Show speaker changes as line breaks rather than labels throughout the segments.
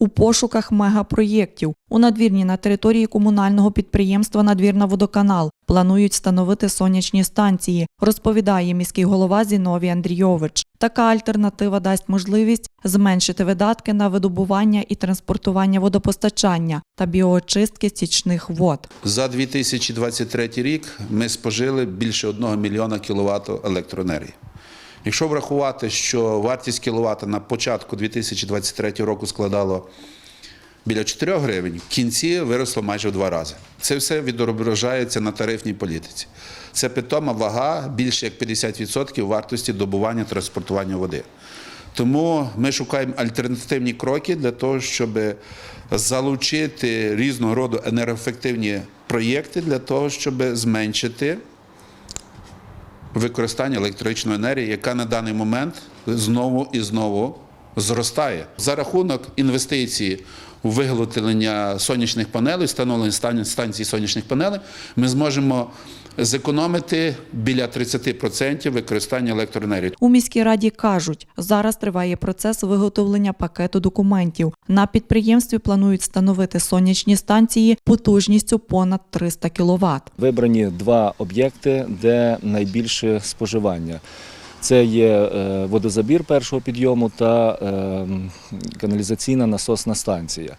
у пошуках мегапроєктів. У надвірні на території комунального підприємства Надвірна водоканал планують встановити сонячні станції, розповідає міський голова Зіновій Андрійович. Така альтернатива дасть можливість зменшити видатки на видобування і транспортування водопостачання та біоочистки стічних вод.
За 2023 рік ми спожили більше 1 мільйона кіловат електроенергії. Якщо врахувати, що вартість кіловата на початку 2023 року складало біля 4 гривень, в кінці виросло майже в два рази. Це все відображається на тарифній політиці. Це питома вага більше як 50% вартості добування транспортування води. Тому ми шукаємо альтернативні кроки для того, щоб залучити різного роду енергоефективні проєкти для того, щоб зменшити використання електричної енергії, яка на даний момент знову і знову зростає. За рахунок інвестицій у виготовлення сонячних панелей, встановлення стан- станцій сонячних панелей, ми зможемо зекономити біля 30% використання електроенергії.
У міській раді кажуть, зараз триває процес виготовлення пакету документів. На підприємстві планують встановити сонячні станції потужністю понад 300 кВт.
Вибрані два об'єкти, де найбільше споживання. Це є е, водозабір першого підйому та е, каналізаційна насосна станція.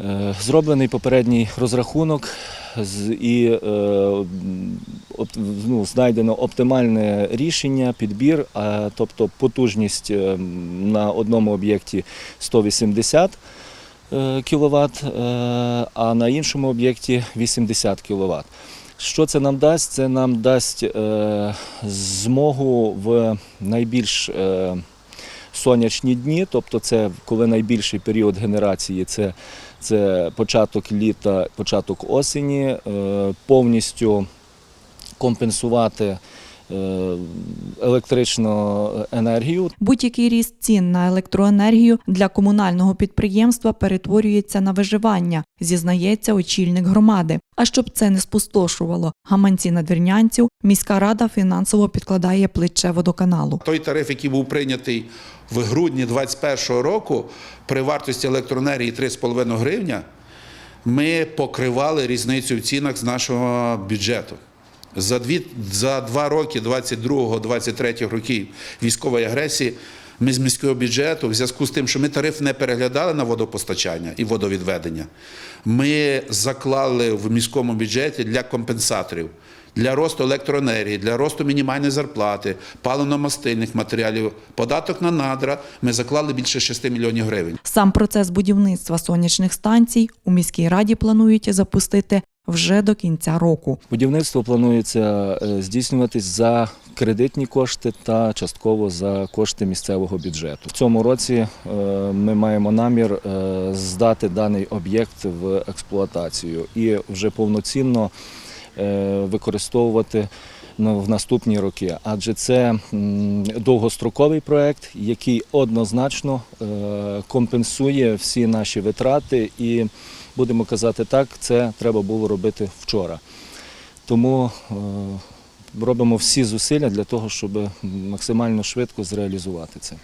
Е, Зроблений попередній розрахунок і е, ну, знайдено оптимальне рішення, підбір, тобто потужність е, на одному об'єкті 180 кВт, а на іншому об'єкті 80 кВт. Що це нам дасть? Це нам дасть е, змогу в найбільш е, сонячні дні, тобто це коли найбільший період генерації, це, це початок літа, початок осені, е, повністю компенсувати е, електричну енергію.
Будь-який ріст цін на електроенергію для комунального підприємства перетворюється на виживання, зізнається очільник громади. А щоб це не спустошувало гаманці надвірнянців, міська рада фінансово підкладає плече водоканалу.
Той тариф, який був прийнятий в грудні 2021 року, при вартості електроенергії 3,5 гривня, ми покривали різницю в цінах з нашого бюджету. За, дві, за два роки 22-23 років військової агресії ми з міського бюджету, в зв'язку з тим, що ми тариф не переглядали на водопостачання і водовідведення, ми заклали в міському бюджеті для компенсаторів, для росту електроенергії, для росту мінімальної зарплати, паливно-мастильних матеріалів, податок на надра. Ми заклали більше 6 мільйонів гривень.
Сам процес будівництва сонячних станцій у міській раді планують запустити вже до кінця року.
Будівництво планується е, здійснюватись за кредитні кошти та частково за кошти місцевого бюджету. В цьому році е, ми маємо намір е, здати даний об'єкт в експлуатацію і вже повноцінно використовувати в наступні роки, адже це довгостроковий проект, який однозначно е, компенсує всі наші витрати, і будемо казати так, це треба було робити вчора. Тому е, робимо всі зусилля для того, щоб максимально швидко зреалізувати це.